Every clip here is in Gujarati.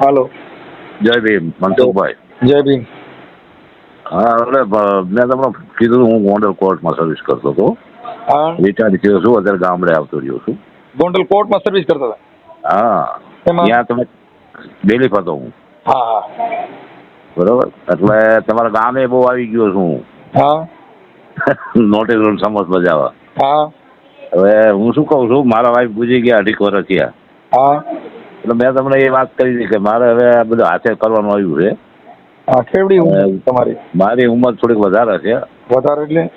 હાલો. જય ભીમ મનસુખભાઈ જય ભીમ. હા એટલે મેં તમને કીધું હું ગોંડલ કોર્ટમાં સર્વિસ કરતો હતો. હા. થયો છું અત્યારે ગામડે આવતો રહ્યો છું. ગોંડલ કોર્ટમાં સર્વિસ કરતા હતા? હા. ત્યાં તમે ડેલી હતો હું. બરોબર? એટલે તમારા ગામે બહુ આવી ગયો છું. હા. નોટિસ સમજ બજાવવા. હા. હવે હું શું કહું છું મારા વાઈફ ગુજરી ગયા અઢીક વર્ષ થયા. હા. એટલે મેં તમને એ વાત કરી હતી કે મારે હવે આ બધું હાથે કરવાનું આવ્યું છે. હા કેવડી ઉંમર તમારી? મારી ઉંમર થોડીક વધારે છે. વધારે એટલે?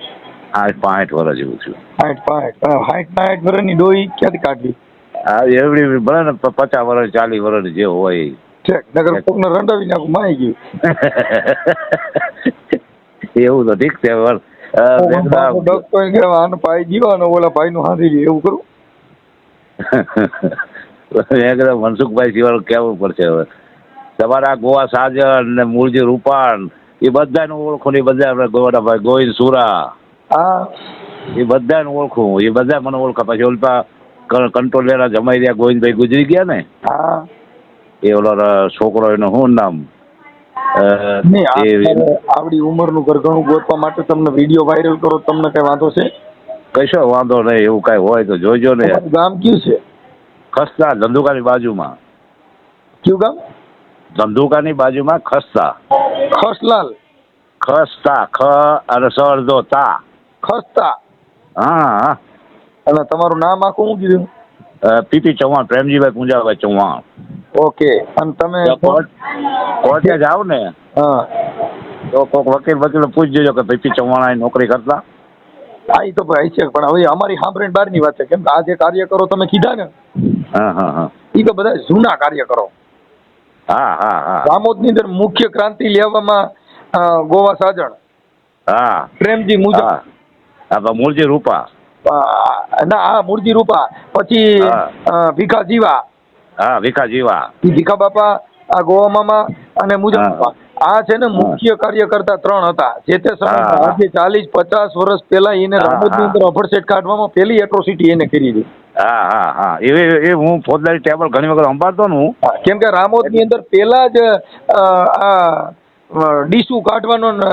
આઠ પાંઠ વર્ષ જેવું છું આઠ પાંઠ આઠ પાંઠ વર્ષની ડોઈ ક્યાંથી કાઢી આ એવડી ભલે ને પચાસ વર્ષ ચાલીસ વર્ષ જે હોય. ઠેક નગર કોકને રંડાવી નાખું માઈ ગયું. એવું તો ઠીક છે પણ, ડોક્ટર કે આને પાઈ ગયો અને ઓલા ભાઈ નું હાંધી ગયું એવું કરું? મેં કીધું મનસુખભાઈ સિવાય કહેવું પડશે હવે. તમારા ગોવા સાજન ને મૂળજી રૂપાણ એ બધાને ઓળખું ને એ બધા આપણે ગોવાના ભાઈ ગોવિંદ સુરા. હા. એ બધાને ઓળખું એ બધા મને ઓળખા. પછી ઓલપા કંટ્રોલ લેના જમાઈ રહ્યા ગોવિંદભાઈ ગુજરી ગયા ને? હા. એ ઓલો છોકરો એનું શું નામ? આવડી ઉંમરનું ઘરઘણું ગોતવા માટે તમને વીડિયો વાયરલ કરો તમને કઈ વાંધો છે? કશો વાંધો નહીં એવું કઈ હોય તો જોઈજો ને. ગામ કયું છે? ખસ્તા ધંધુકાની બાજુમાં. કયું ગામ? ધંધુકાની બાજુમાં ખસ્તા ખસલાલ. ખસ્તા ખ અને સરદો તા. ખસ્તા. હા હા. અને તમારું નામ આખું શું કીધું? પીપી ચૌહાણ પ્રેમજીભાઈ પૂંજાભાઈ ચૌહાણ. ઓકે. અને તમે કોર્ટે જાવ ને. હા. તો કોઈક વકીલ વકીલ પૂછ જો કે પીપી ચૌહાણ નોકરી કરતા. હા એ તો ભાઈ છે. પણ હવે અમારી સાંભળીને બહારની વાત છે. કેમ કે આ જે કાર્ય કરો તમે કીધા ને હા હા હા. એ તો બધા જૂના કાર્યકરો. હા હા હા. રામોદની અંદર મુખ્ય ક્રાંતિ લેવામાં ગોવા સાજણ. હા. પ્રેમજી મુજબ હા. મૂળજી રૂપા. ના હા મૂળજી રૂપા. પછી ભીખા જીવા. હા ભીખા જીવા. ભીખા બાપા આ ગોવા મામા અને મુજબ બાપા. આ છે ને મુખ્ય કાર્યકર્તા ત્રણ હતા. જે તે સમયે આજે ચાલીસ પચાસ વર્ષ પહેલા એને રામોદની અંદર અભરસેટ કાઢવામાં પહેલી એટ્રોસિટી એને કરી હતી હા હા હા. એ એ હું ફોજદારી ટેબલ ઘણી વખત સંભાળતો ને હું. કેમ કે રામોદની અંદર પહેલા જ આ ડીસુ કાઢવાનો ને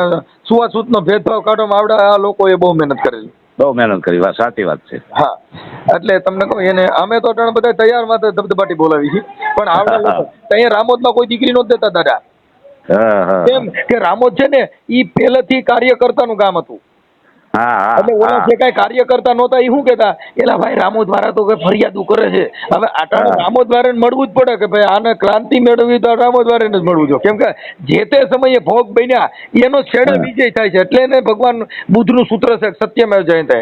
નો ભેદભાવ કાઢવામાં આવડે આ લોકોએ બહુ મહેનત કરેલી. બહુ મહેનત કરી વાત સાચી વાત છે. હા. એટલે તમને કહું એને અમે તો ત્રણ બધા તૈયારમાં તો ધબધબાટી બોલાવી છે. પણ આવડા અહીંયા રામોદમાં કોઈ દીકરી નહોતી દેતા દાદા. કેમ કે રામોદ છે ને એ પહેલેથી કાર્યકર્તાનું ગામ હતું. એટલે ઓલા જે કાંઈ કાર્યકર્તા નહોતા એ શું કેતા એલા ભાઈ રામો દ્વારા તો કઈ ફરિયાદો કરે છે. હવે આટાણું રામો દ્વારા મળવું જ પડે કે ભાઈ આને ક્રાંતિ મેળવવી તો રામો દ્વારા જ મળવું જોઈએ. કેમ કે જે તે સમયે ભોગ બન્યા એનો છેડે વિજય થાય છે. એટલે એને ભગવાન બુદ્ધનું સૂત્ર છે સત્યમેવ જયંતે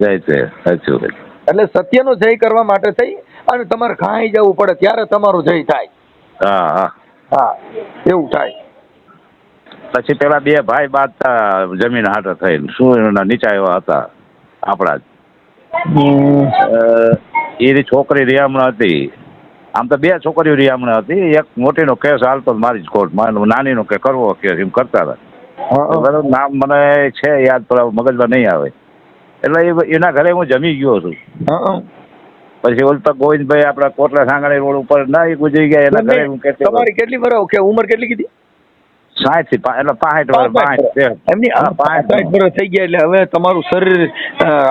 જય છે સાચું. એટલે સત્યનો જય કરવા માટે થઈ અને તમારે કાંઈ જવું પડે ત્યારે તમારો જય થાય. હા હા. હા એવું થાય. પછી પેલા બે ભાઈ બાદ જમીન હાટે થઈને શું નીચા એવા હતા આપણા જ. અ, છોકરી રિયામણ હતી. આમ તો બે છોકરીઓ રિયામણ હતી. એક મોટીનો કેસ હાલતો મારી જ કોર્ટમાં. નાનીનો કે કરવો કેસ એમ કરતા હતા. બરાબર? નામ મને છે યાદ પણ મગજમાં નહીં આવે. એટલે એના ઘરે હું જમી ગયો છું. પછી પછી ઓલતા ગોવિંદભાઈ આપણા કોટલા સાંગણી રોડ ઉપર ના એ ગુજરી ગયા. એના ઘરે હું કેટલી તમારી કેટલી બરાબર ઉંમર કેટલી કીધી? સાઠથી એટલે પાસઠ વર્ષ એમની પાસઠ વર્ષ થઈ ગયા એટલે હવે તમારું શરીર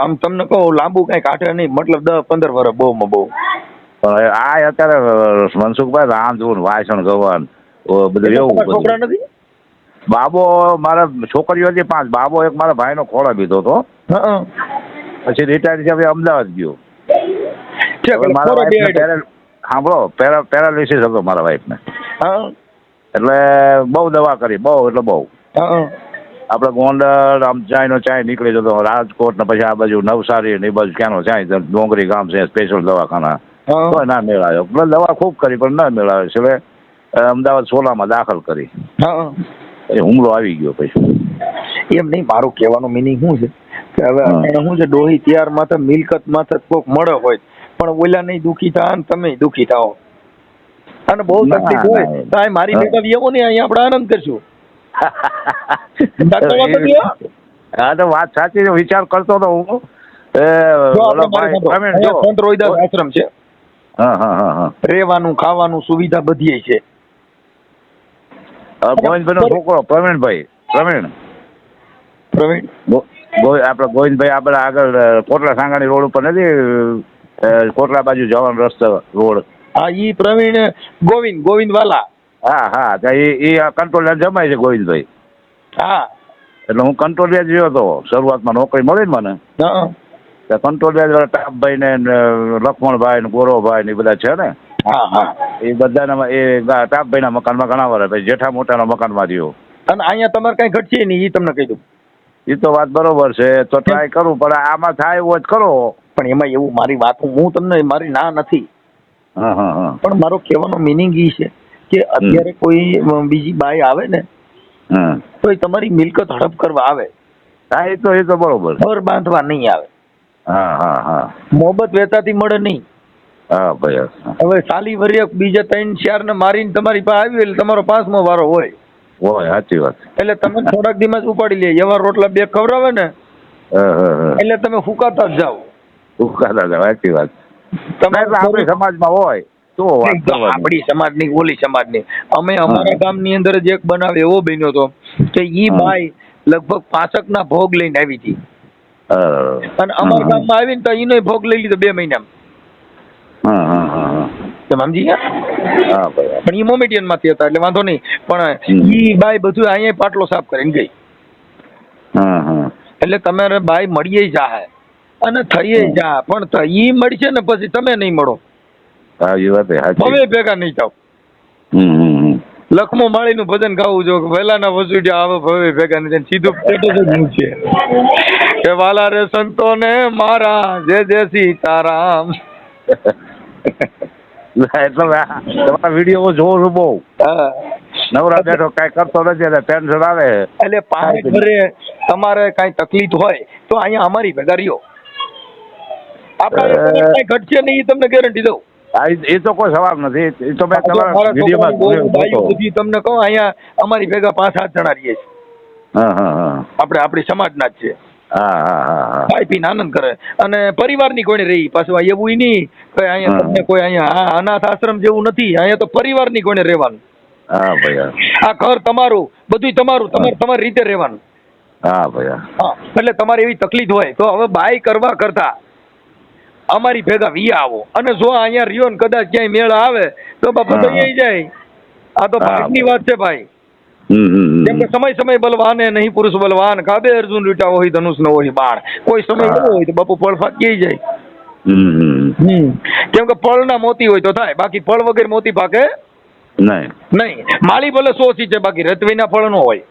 આમ તમને કહું લાંબુ કઈ કાઢે નહીં. મતલબ દસ પંદર વર્ષ બહુ. માં બહુ આ અત્યારે મનસુખભાઈ રાંધુન વાસણ ગવન બધું એવું છોકરા નથી? બાબો મારા છોકરીઓ હતી પાંચ. બાબો એક મારા ભાઈનો ખોળો પીધો હતો. પછી રિટાયર પછી અમદાવાદ ગયો. મારા સાંભળો પેરા પેરાલિસિસ હતો મારા વાઈફને હા. એટલે બહુ દવા કરી બહુ એટલે બહુ. આપડે આપણે ગોંડલ આમ ચાયનો ચાય નીકળી જતો રાજકોટ ને પછી આ બાજુ નવસારી ને એ બાજુ ક્યાંનો ચાય ડોંગરી ગામ છે સ્પેશિયલ દવાખાના. તો ના મેળાયો. એટલે દવા ખૂબ કરી પણ ના મેળાયો. છે અમદાવાદ સોલામાં દાખલ કરી. હુમલો આવી ગયો પછી. એમ નહીં મારું કહેવાનું મિનિંગ શું છે? કે હવે. શું છે ડોહી ત્યાર માથે મિલકત માથે કોક મળે હોય. પણ ઓલા નહીં દુખી થાય તમે દુખી થાઓ. અને બહુ તકલીફ હોય તો આ મારી. ભેગા આવો ને અહીંયા આપણે આનંદ કરશું. હા. તો વાત સાચી છે વિચાર કરતો હતો હું. સંત રોહિદાસ આશ્રમ છે. રહેવાનું ખાવાનું સુવિધા બધી છે. ગોવિંદભાઈ નો છોકરો પ્રવીણભાઈ પ્રવીણ. પ્રવીણ? આપણે ગોવિંદભાઈ આપણે આગળ કોટલા સાંગાણી રોડ ઉપર નથી કોટલા બાજુ જવાનો રસ્તો રોડ. હા ઈ પ્રવીણ ગોવિંદ ગોવિંદ વાલા હા હા એ એ કંટ્રોલ જમાય છે ગોવિંદભાઈ. હા. એટલે હું કંટ્રોલિયા ગયો હતો શરૂઆતમાં નોકરી મળી ને મને. કંટ્રોલિયા વાળા ટાપભાઈ ને લક્ષ્મણભાઈ ને ગોરવભાઈ ને એ બધા છે ને? હા હા. એ બધાના એ ટાપભાઈના મકાનમાં ઘણા વર્ષ પછી જેઠા મોટાના મકાનમાં રહ્યો અને અહીંયા તમારે કઈ ઘટશે નહીં એ તમને કહી દઉં. એ તો વાત બરોબર છે. તો ટ્રાય કરું પણ આમાં થાય એવો જ કરો પણ એમાં એવું મારી વાત હું તમને મારી ના નથી. પણ મારો કહેવાનો મિનિંગ ઈ છે કે અત્યારે કોઈ બીજી બાઈ આવે ને તો એ તમારી મિલકત હડપ કરવા આવે. હા એ તો એ તો બરોબર. ખબર બાંધવા નહીં આવે. મોહબ્બત વેચાતી મળે નહીં. હા ભાઈ. હવે સાલી વર્યક બીજા ત્રણ ચાર ને મારીને તમારી પાસે આવ્યું એટલે તમારો પાંચમો વારો હોય. હોય સાચી વાત. એટલે તમે થોડાક જ ઉપાડી લે. એવા રોટલા બે ખવડાવે ને એટલે તમે ફૂકાતા જ જાઓ. ફૂકાતા જાઓ સાચી વાત. તમે આપણી સમાજમાં હોય તો આપણી સમાજની ઓલી સમાજની. અમે અમારા ગામની અંદર જ એક બનાવ એવો બન્યો હતો કે ઈ. બાઈ લગભગ પાસક ના ભોગ લઈને આવી હતી. અને અમારા ગામમાં આવીને તો ઈનો ભોગ લઈ લીધો બે મહિનામાં. તમે સમજી ગયા? પણ ઈ મોમેડિયનમાંથી હતા એટલે વાંધો નહીં. પણ ઈ બાઈ બધું અહીંયા પાટલો સાફ કરીને ગઈ. હા હા. એટલે તમારે બાઈ મળીએ જાહે અને થઈએ જા. પણ થઈ મળશે ને પછી તમે નહીં મળો. હા એ વાત હવે ભેગા નહીં જાવનું લખમો માળીનું ભજન ગાવું જો પહેલાના વસુડ્યા આવે ભવે ભેગા નહીં. સીધું પેટ જ કે વાલા રે સંતોને મારા જય જય સીતારામ. એટલે તમારા વીડિયો જોઉં છું બહુ. નવરા બેઠો કાંઈ કરતો નથી એટલે ટેન્શન આવે. એટલે પાંચ તમારે કઈ તકલીફ હોય તો અહીંયા અમારી ભેગા રહ્યો આપણા ઘટશે નહીં તમને ગેરંટી દઉં. એ તો કોઈ સવાલ નથી. એ તો મેં તમારા વિડીયોમાં. બધી તમને કહું અહીંયા અમારી ભેગા પાંચ સાત જણા રહીએ છીએ. આપણે આપણી સમાજના જ છે. ખાઈ પીને આનંદ કરે. અને પરિવારની કોઈને રહી પાછું એવું નહીં કે અહીંયા તમને કોઈ અહીંયા અનાથ આશ્રમ જેવું નથી અહીંયા તો પરિવારની કોઈને રહેવાનું. હા ભાઈ આ ઘર તમારું બધુંય તમારું તમારે તમારી રીતે રહેવાનું. હા ભાઈ. હા એટલે તમારે એવી તકલીફ હોય તો હવે બાય કરવા કરતા. અમારી ભેગા વિયા આવો. અને જો અહીંયા રહ્યો ને કદાચ ક્યાંય મેળ આવે તો બાપા. દઈ જાય. આ તો. ભાગની વાત છે ભાઈ. કેમ કે સમય સમય બલવાન હે નહીં પુરુષ બલવાન. કાબે અર્જુન રીટા હોય ધનુષ ન હોય બાણ. કોઈ સમય ન એવો હોય તો બાપુ ફળ ફાકી જાય. કેમ કે ફળના મોતી હોય તો થાય. બાકી ફળ વગર મોતી પાકે નહીં. નહીં. માળી ભલે સોસી છે બાકી રતવીના ફળ નો હોય.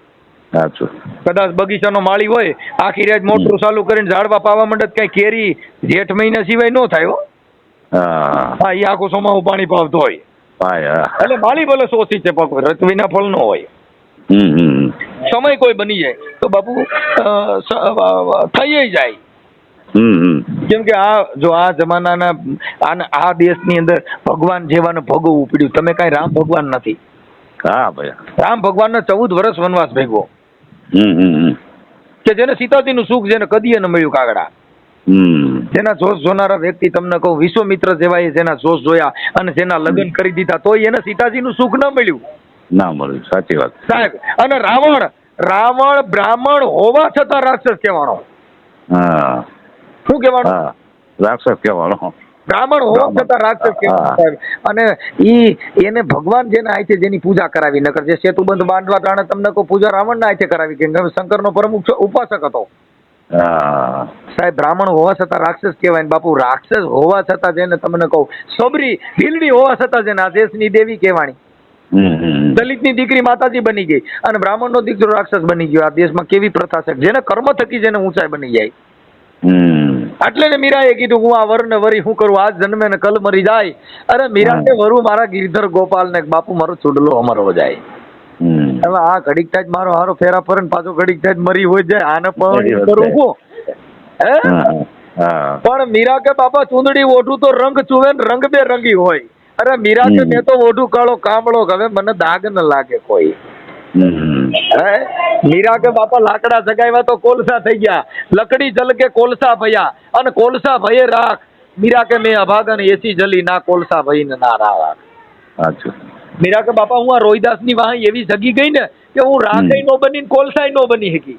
સાચું. કદાચ બગીચાનો માળી હોય આખી રાત મોટરું ચાલુ કરીને ઝાડવા પાવા માંડે કઈ કેરી જેઠ મહિના સિવાય ન થાય હો. હા. એ આખું સોમાવું પાણી પાવતો હોય. એટલે માળી ભલે સોસી છે પગ રતવીના ફળ નો હોય. સમય કોઈ બની જાય. તો બાપુ થઈ જાય. કેમ કે આ જો આ જમાનાના આ દેશની અંદર ભગવાન જેવાને ભોગવવું પડ્યું તમે કઈ રામ ભગવાન નથી. હા ભાઈ. રામ ભગવાનનો ચૌદ વર્ષ વનવાસ ભેગવો હમ. કે જેને સીતાજીનું સુખ જેને કદીએ ન મળ્યું કાગડા. જેના જોશ જોનારા વ્યક્તિ તમને કહું વિશ્વમિત્ર જેવાએ જેના જોશ જોયા અને જેના લગ્ન કરી દીધા તોય એને સીતાજીનું સુખ ન મળ્યું. ના મળ્યું. સાચી વાત. સાહેબ અને રાવણ રાવણ બ્રાહ્મણ હોવા છતાં રાક્ષસ કહેવાનો. હા. શું કહેવાનો? રાક્ષસ કહેવાનો. બ્રાહ્મણ હોવા છતાં રાક્ષસ કેમ અને ઈ એને ભગવાન જેને આયથે જેની પૂજા કરાવી નકર જે સેતુબંધ બાંધવા તાણે તમને કહું પૂજા રાવણના છે કરાવી કે શંકરનો પ્રમુખ ઉપાસક હતો. સાહેબ બ્રાહ્મણ હોવા છતાં રાક્ષસ કહેવાય બાપુ રાક્ષસ હોવા છતાં જેને તમને કહું સબરી ભીલડી હોવા છતાં જેને આ દેશની દેવી કહેવાણી. દલિતની દલિતની દીકરી માતાજી બની ગઈ અને બ્રાહ્મણનો દીકરો રાક્ષસ બની ગયો. આ દેશમાં કેવી પ્રથા છે? જેને કર્મ થકી જેને ઊંચાઈ બની જાય. એટલે ને મીરાએ કીધું હું આ વરને વરી હું કરું? આ જન્મે ને કલ મરી જાય. અરે મીરા કે વરુ મારા ગિરધર ગોપાલ ને બાપુ મારો ચૂડલો અમરો જાય. હવે આ ઘડીક થાય મારો હારો ફેરા ફરે પાછો ઘડીક થાય મરી હોય જાય આને પણ કરું હું? હે? પણ મીરા કે બાપા ચૂંદડી ઓઢું તો રંગ ચૂવે ને રંગ બે રંગી હોય. અરે મીરા કે મેં તો ઓઢું કાળો કામળો હવે મને દાગ ન લાગે કોઈ. મીરા કે બાપા લાકડા સગાવ્યા તો કોલસા થઈ ગયા. લકડી જલ કે કોલસા ભયા? અને કોલસા ભયે રાખ. મીરા કે મેં અભાગન એસી જલી ના કોલસા ભઈ ને ના રાખ મીરા કે બાપા હું આ રોહિદાસની વાહ એવી જગી ગઈ ને કે હું રાખે નો બની ને કોલસાઈ નો બની શકી.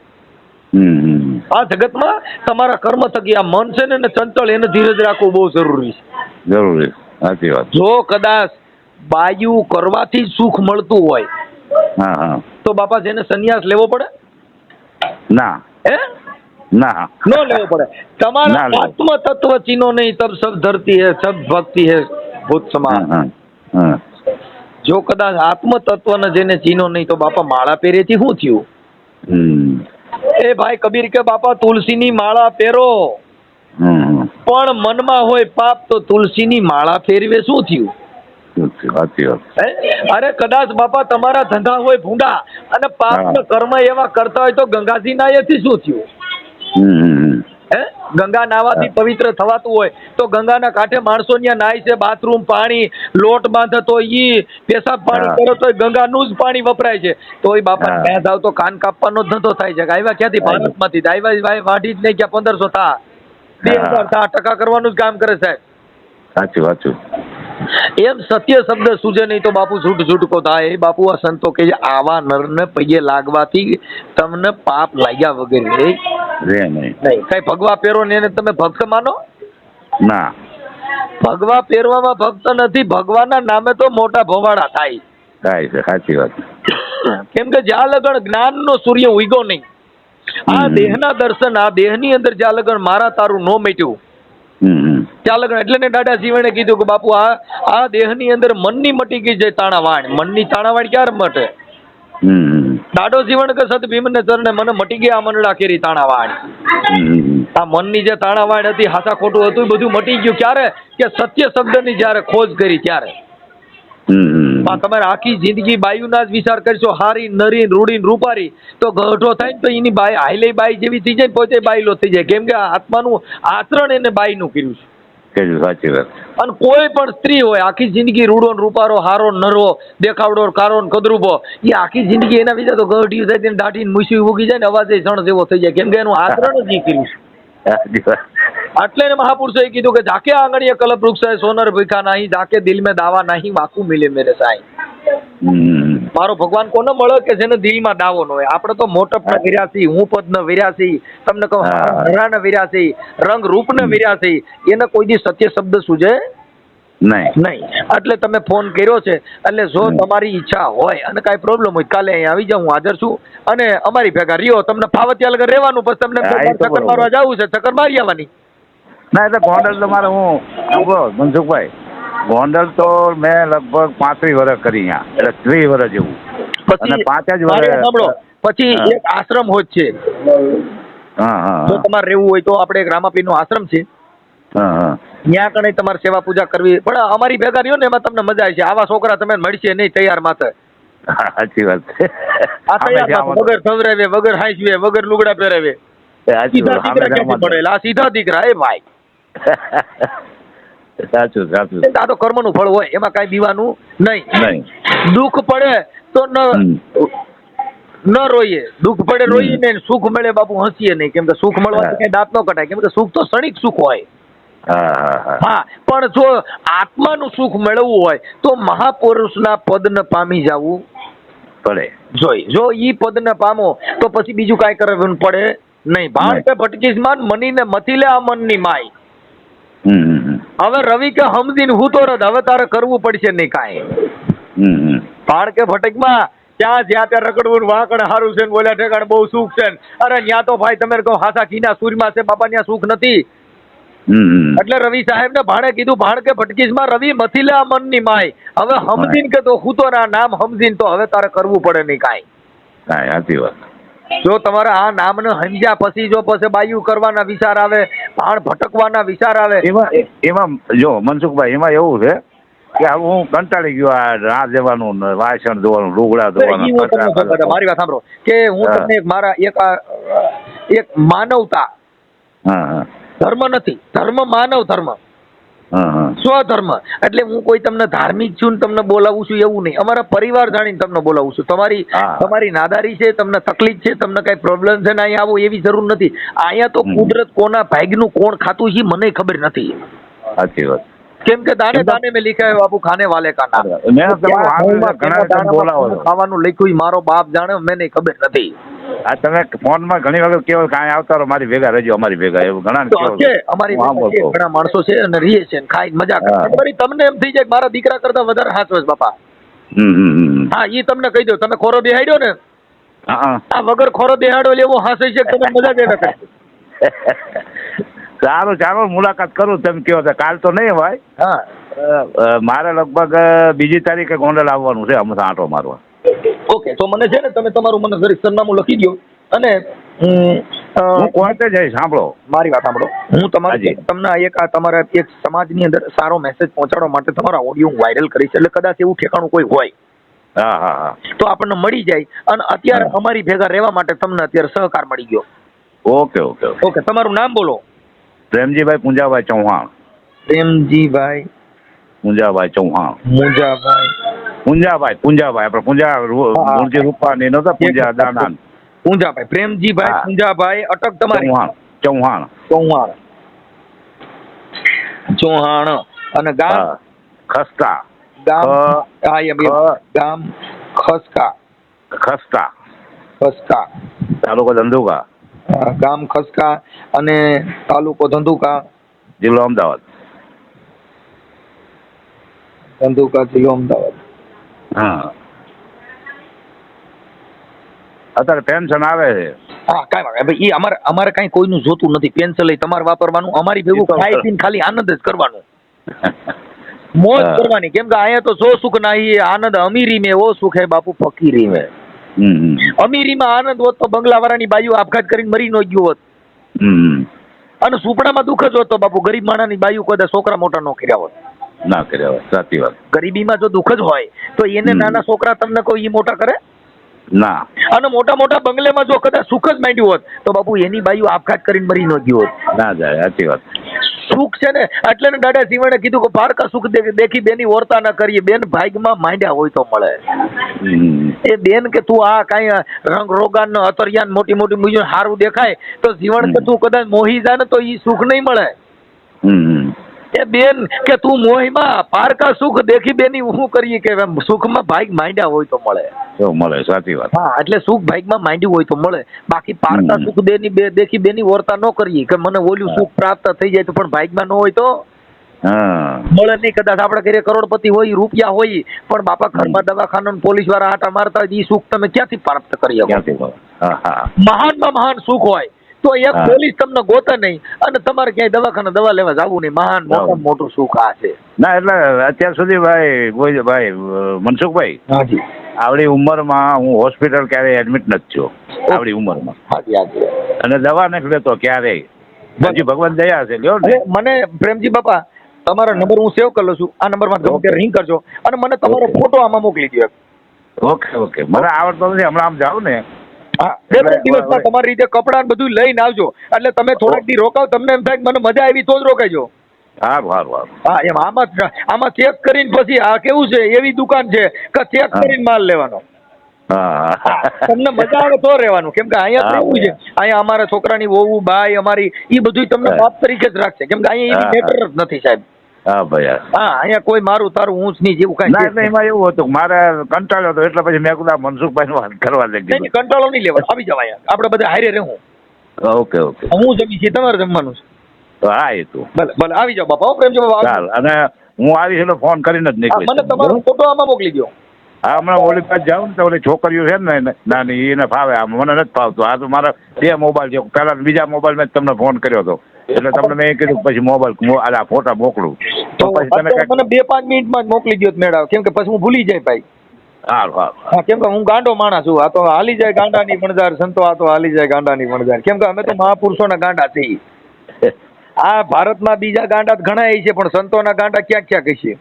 આ જગતમાં તમારા કર્મ થકી આ મન છે ને ચંચળ એને ધીરજ રાખવું બહુ જરૂરી છે. જરૂરી સાચી વાત. જો કદાચ બાયુ કરવાથી સુખ મળતું હોય હા હા. તો બાપા જેને સંન્યાસ લેવો પડે? ના. હે? ના. નો લેવો પડે. તમારા આત્મ તત્વ ચીનો નહીં તબ સબ ધરતી હે સબ ભક્તિ હે ભૂત સમાન જો કદાચ આત્મ તત્વને જેને ચીનો નહીં તો બાપા માળા પહેરેથી શું થયું? એ ભાઈ કબીર કે બાપા તુલસીની માળા પહેરો. પણ મનમાં હોય પાપ તો તુલસીની માળા ફેરવે શું થયું? સાચી વાત અરે કદાચ બાપા તમારા ધંધા હોય ભૂંડા અને પાપ કર્મ એવા કરતા હોય તો ગંગાજી નાયથી શું થયું? હે? ગંગા નાવાથી પવિત્ર થવાતું હોય તો ગંગાના કાંઠે માણસો ત્યાં નાય છે બાથરૂમ પાણી લોટ બાંધે તો ઈ પેશાબ પાણી. કરે તો ગંગાનું જ પાણી વપરાય છે. તો એ બાપા ક્યાં ત્યાં તો કાન કાપવાનો ધંધો થાય છે. આવ્યા ક્યાંથી. ભારતમાંથી. આવ્યા વાઢી જ નહીં ગયા પંદરસો થા. બે. હજાર ટકા કરવાનું જ કામ કરે સાહેબ. સાચું સાચું એમ સત્ય શબ્દ સૂજે નહીં તો બાપુ છૂટ છૂટકો થાય. બાપુ આ સંતો કે આવા નરને પૈયે લાગવાથી તમને પાપ લાગ્યા વગર રે. નહીં. કઈ ભગવા પહેરો ને એને તમે ભક્ત માનો? ના. ભગવા પહેરવામાં ભક્ત નથી. ભગવાનના નામે તો મોટા ભવાડા થાય. થાય છે સાચી વાત. કેમ કે જ્યાં લગણ જ્ઞાનનો સૂર્ય ઉગ્યો નહીં. આ દેહ દેહના દર્શન આ દેહની અંદર જ્યાં લગણ મારા તારું નો મેટ્યું. ત્યાં લગ્ન એટલે ને દાદા શિવણે કીધું કે બાપુ આ આ દેહની અંદર મનની મટી ગઈ છે તાણાવાણ. મનની તાણાવાણ ક્યારે મટે? દાડો જીવન કે સત ભીમને ચરણે મને મટી ગયા મનડા કેરી તાણાવાણ. આ મનની જે તાણાવાણ હતી હાસા ખોટું હતું બધું મટી ગયું ક્યારે? કે સત્ય શબ્દની જ્યારે ખોજ કરી ત્યારે. આ તમારે આખી જિંદગી બાયુના જ વિચાર કરશો હારી નરી રૂડી રૂપારી. તો ગઢો થાય ને તો એની બાય હાઈલે બાઈ જેવી થઈ જાય ને પોતે બાઈલો થઈ જાય. કેમ કે આત્માનું આચરણ એને બાઈનું કર્યું છે. કહેજો સાચી વાત. અને કોઈ પણ સ્ત્રી હોય આખી જિંદગી રૂડો રૂપારો હારો નરવો નરો દેખાવડો કારો કદરૂપો એ આખી જિંદગી એના વિશે તો ગઢિયું થાય તેને દાઢી મૂસી ઉગી જાય ને અવાજે સણ જેવો થઈ જાય. કેમ કે એનું આચરણ જ નહીં કર્યું એટલે મહાપુરુષોએ કીધું કે જાકે આંગણીએ કલપ વૃક્ષ સોનર ભીખા નહીં જાકે દિલ મેં દાવા નહીં વાકું મિલે મેરે સાઈ. મારો ભગવાન કોને મળે કે જેને દિલમાં દાવો ન હોય? આપણે તો મોટપના વિરાસી હું પદને વિરાસી તમને કહું. હરાને વિરાસી રંગ રૂપને વિરાસી એને કોઈ દી સત્ય શબ્દ સૂજે નહીં. નહીં. એટલે તમે ફોન કર્યો છે એટલે જો તમારી ઈચ્છા હોય અને કાંઈ પ્રોબ્લેમ હોય કાલે અહીંયા આવી જાઉં હું હાજર છું અને અમારી ભેગા રહ્યો તમને ફાવતિયા લગર રહેવાનું પછી તમને ચક્કર મારવા જવું છે ચક્કર મારી આવવાની. ના એટલે ગોંડલ તમારે હું મનસુખભાઈ. ગોંડલ તો મેં લગભગ પાંત્રીસ વર્ષ કરી અહીંયા. એટલે ત્રીસ વર્ષ જેવું. અને પાંચ જ વર્ષ- પછી એક આશ્રમ હોય છે. જો તમારે રહેવું હોય તો આપણે એક રામાપીરનો આશ્રમ છે. ત્યાં કણે તમારે સેવા પૂજા કરવી. પણ અમારી ભેગા રહ્યો ને એમાં તમને મજા આવશે. આવા છોકરા તમે મળશે નહીં તૈયાર માથે સાચી વાત છે. આ તૈયાર વગર સવરાવે વગર હાંસવે વગર લુગડા પહેરાવે. સીધા દીકરા પડેલા સીધા દીકરા એ ભાઈ. સાચું સાચું. આ તો કર્મનું ફળ હોય એમાં કાંઈ દીવાનું નહીં. નહીં. દુઃખ પડે તો ન ન રોઈએ. દુઃખ પડે રોઈએ ને સુખ મળે બાપુ હસીએ નહીં. કેમ કે સુખ મળવા કઈ દાંત ન કટાય. કેમ કે સુખ તો ક્ષણિક સુખ હોય. હા પણ જો આત્માનું સુખ મેળવવું હોય તો મહાપુરુષના પદને પામી જવું. પડે. જોઈ જો ઈ પદને પામો તો પછી બીજું કાંઈ કરવું પડે નહીં. ભાણ. કે ભટકીસ માન મનીને મથી લે આ મનની માય હમ. હવે રવિ કે હમદીન હું તો રદ હવે તારે કરવું પડશે નહીં કાંઈ. હમ કે ફટકમાં ત્યાં જ્યાં ત્યાં રખડવું ને વાંકણ હારું છે બોલ્યા ઠેકાણ બહુ સુખ છે અરે ત્યાં તો ભાઈ તમે કહો હાસા કીના સૂરમાં છે બાપા ત્યાં સુખ નથી. એટલે રવિ સાહેબ ને ભાણે કીધું ભાણ કે ભટકીસમાં રવિ મથી લે આ મનની માય. હવે હમદીન કે તો હું તો ના નામ હમજીન તો હવે તારે કરવું પડે નહીં કાંઈ. કાંઈ સાચી વાત. જો તમારે આ નામને સમજ્યા પછી જો પછી બાયું કરવાના વિચાર આવે ભાણ ભટકવાના વિચાર આવે. એમાં એમાં જો મનસુખભાઈ એમાં એવું છે કે હવે હું કંટાળી ગયો આ રાહ દેવાનું ને વાસણ ધોવાનું લુગડા ધોવાનું મારી વાત સાંભળો. કે હું તમને મારા એક એક માનવતા ધર્મ નથી ધર્મ માનવ ધર્મ. સ્વધર્મ. એટલે હું કોઈ તમને ધાર્મિક છું તમને બોલાવું છું એવું નહીં. અમારા પરિવાર જાણીને તમને બોલાવું છું. તમારી તમારી નાદારી છે તમને તકલીફ છે તમને કઈ પ્રોબ્લેમ છે ને અહીંયા આવો એવી જરૂર નથી. અહીંયા તો કુદરત કોના ભાગનું કોણ ખાતું છે મને ખબર નથી. સાચી વાત. કેમ કે દાને દાને મેં લીખા है બાપુ ખાને વાલે કા નામ મેં તમારું ઘણા બોલાવો ખાવાનું લખ્યું મારો બાપ જાણે મને ખબર નથી. આ તમે ફોનમાં ઘણી વખત કેવો કાંઈ આવતા રહો મારી ભેગા રહેજો અમારી ભેગા એવું ઘણા છે અમારી ઘણા માણસો છે અને રીએ છે ને ખાઈ મજા કરે. હા. તમને એમ થઈ જાય મારા દીકરા કરતા વધારે હાચવે છે બાપા. હા ઈ તમને કહી દો તમે ખોરો બેહાડ્યો ને હા હા. આ વગર ખોરો બેહાડો એટલે એવો હાસે છે તમે મજા જ સારું ચાલો મુલાકાત કરું તમે કહો તો કાલ તો નહીં હોય. હા. મારે લગભગ બીજી તારીખે ગોંડલ આવવાનું છે હમણાં આંટો મારવા. ઓકે તો મને છે ને તમે તમારું મને જરીક સરનામું લખી દો અને હું કોર્ટે જઈશ સાંભળો. મારી વાત સાંભળો. હું તમારી તમને એક આ તમારા એક સમાજની અંદર સારો મેસેજ પહોંચાડવા માટે તમારા ઓડિયો હું વાયરલ કરીશ. એટલે કદાચ એવું ઠેકાણું કોઈ હોય. હા હા હા. તો આપણને મળી જાય. અને અત્યારે અમારી ભેગા રહેવા માટે તમને અત્યારે સહકાર મળી ગયો. Okay okay. ઓકે તમારું નામ બોલો. પ્રેમજીભાઈ પૂંજાભાઈ ચૌહાણ. પ્રેમજીભાઈ પૂંજાભાઈ ચૌહાણ. મુંજાભાઈ પૂંજાભાઈ પૂંજાભાઈ આપણે પૂંજા મૂળજી રૂપાણી નહોતા પૂંજા દાદા પૂંજાભાઈ પ્રેમજીભાઈ પૂંજાભાઈ અટક તમારી. ચૌહાણ ચૌહાણ. ચૌહાણ. અને ગામ? ખસ્તા. ગામ? હા એમ એમ. ગામ ખસકા ખસ્તા. ખસકા તાલુકો ધંધુકા. ગામ ખસકા અને તાલુકો ધંધુકા જિલ્લો અમદાવાદ. ધંધુકા જિલ્લો અમદાવાદ. હા. અત્યારે પેન્શન આવે છે. હા કાંઈ વાંધો ભાઈ એ અમારે અમારે કાંઈ કોઈનું જોતું નથી. પેન્શન લઈ તમારે વાપરવાનું. અમારી ભેગું ખાઈ પીને ખાલી આનંદ જ કરવાનું. મોજ કરવાની. કેમ કે અહીંયા તો સો સુખ નહીં આનંદ અમીરી મેં ઓ સુખ હે બાપુ ફકીરી મેં. અમીરીમાં આનંદ હોત તો બંગલાવાળાની બાયુ આપઘાત કરીને મરી ન ગયું હોત. અને સુપડામાં દુઃખ જ હોત બાપુ ગરીબ માણસની બાયુ કદાચ છોકરા મોટા ન કર્યા હોત. ના કર્યા હોય સાચી વાત. ગરીબીમાં જો દુઃખ જ હોય તો એને નાના છોકરા તમને કોઈ ઈ મોટા કરે? ના. અને મોટા મોટા બંગલેમાં જો કદાચ સુખ જ માંડ્યું હોત તો બાપુ એની બાયુ આપઘાત કરીને મરી ન ગયું હોત. ના જાય સાચી વાત. સુખ છે ને? એટલે ને દાદા સિંહણે કીધું કે પારકા સુખ દેખી બેની ઓરતા ના કરીએ. બેન ભાગમાં માંડ્યા હોય તો મળે. એ બેન કે તું આ કઈ રંગ રોગાન ને અતરિયાન મોટી મોટી મૂંઝવણ સારું દેખાય તો જીવન કે તું કદાચ મોહી જા ને તો એ સુખ નહીં મળે. એ બેન કે તું મોહીમાં પારકા સુખ દેખી બેની હું કરીએ કે સુખમાં ભાઈ માંડ્યા હોય તો મળે. મળે સાચી વાત. હા એટલે સુખ ભાગમાં માંડ્યું હોય તો મળે. બાકી પારકા સુખ દેની બે દેખી બેની વર્તા ન કરીએ કે મને ઓલું સુખ પ્રાપ્ત થઈ જાય તો પણ ભાગમાં ન હોય તો હા. મળે નહીં. કદાચ આપણે ઘરે કરોડપતિ હોય રૂપિયા હોય પણ બાપા ઘરમાં દવાખાના પોલીસવાળા આટા મારતા હોય એ સુખ તમે ક્યાંથી પ્રાપ્ત કરી શકો? મહાન મહાનમાં મહાન સુખ હોય. તો એક પોલીસ તમને ગોતે નહીં અને તમારે ક્યાંય દવાખાને દવા લેવા જવું નહીં. મહાન મોટા મોટું સુખ આ છે. ના એટલે અત્યાર સુધી ભાઈ કોઈ ભાઈ મનસુખભાઈ હાજી. આવડી ઉંમરમાં હું હોસ્પિટલ ક્યારેય એડમિટ નથી થયો. આવડી ઉંમરમાં. હાજી હાજી. અને દવા નથી લેતો ક્યારેય. હજી ભગવાન દયા છે લ્યો ને. મને પ્રેમજી બાપા તમારો નંબર હું સેવ કરી લઉં છું. આ નંબરમાં તમે રિંગ કરજો. અને મને તમારો ફોટો આમાં મોકલી દો ઓકે ઓકે મને આવડતો નથી હમણાં આમ જાઉં ને. બે ત્રણ દિવસમાં તમારી રીતે કપડાં બધું લઈને આવજો. એટલે તમે થોડાક દી રોકાવ તમને એમ થાય મને મજા આવી તો જ રોકાજો સારું સારું હા એમ આમાં આમાં ચેક કરીને પછી આ કેવું છે એવી દુકાન છે કે ચેક હા. કરીને માલ લેવાનો. તમને મજા આવે તો રહેવાનું. કેમ કે અહીંયા એવું છે અહીંયા અમારા છોકરાની વહુ બાઈ અમારી એ બધું તમને હા. બાપ તરીકે જ રાખશે. કેમ કે અહીંયા એવી મેટર જ નથી સાહેબ. હા ભાઈ હા. અહીંયા કોઈ મારું તારું ઊંચ નહીં જેવું ના કાંઈ એટલે એમાં એવું હતું મારે કંટાળ્યો હતો એટલે પછી મેં કીધું મનસુખભાઈ નું વાત કરવા લાગી કંટાળો નહીં લેવા આવી જવાય આપડે આપણે બધા હારે રહેવું. Okay okay. હું જમી છીએ તમારે જમવાનું છે? હા એ તો. ભલે ભલે આવી જાઓ બાપા પ્રેમ પ્રેમજી બાપા અને હું આવીશ એટલે ફોન કરીને જ નીકળી મને તમારો ફોટો આમાં મોકલી દો હા હમણાં ઓલી પાસે જાઉં ને તો ઓલી છોકરીઓ છે ને નાની એને ફાવે આમ. મને નથી ફાવતું. આ તો મારા બે મોબાઈલ છે. પહેલા બીજા મોબાઈલ મેં જ તમને ફોન કર્યો હતો. એટલે તમને મેં કીધું પછી મોબાઈલ આ ફોટા મોકલું. તો પછી તમે મને બે પાંચ મિનિટમાં જ મોકલી દો મેળાવ. કેમ કે પછી હું ભૂલી જાય ભાઈ. સારું હા કેમ કે હું ગાંડો માણસ છું. આ તો હાલી જાય ગાંડાની વણઝાર સંતો આ તો હાલી જાય ગાંડાની વણઝાર કેમ કે અમે તો મહાપુરુષોના ગાંડા છીએ. આ ભારતમાં બીજા ગાંડા ઘણા ઘણા છે પણ સંતોના ગાંડા ક્યાં ક્યાં કહીએ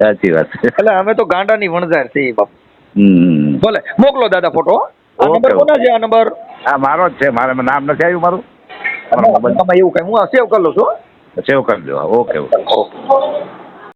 સાચી વાત. એટલે અમે તો ગાંડાની વણઝાર છે બાપ. ભલે મોકલો દાદા ફોટો. આ નંબર. કોના છે આ નંબર? આ મારો જ છે મારે નામ નથી આવ્યું મારું. તમે એવું કઈ હું સેવ કરી લઉં છું સેવ કરી દો ઓકે ઓકે. ઓકે.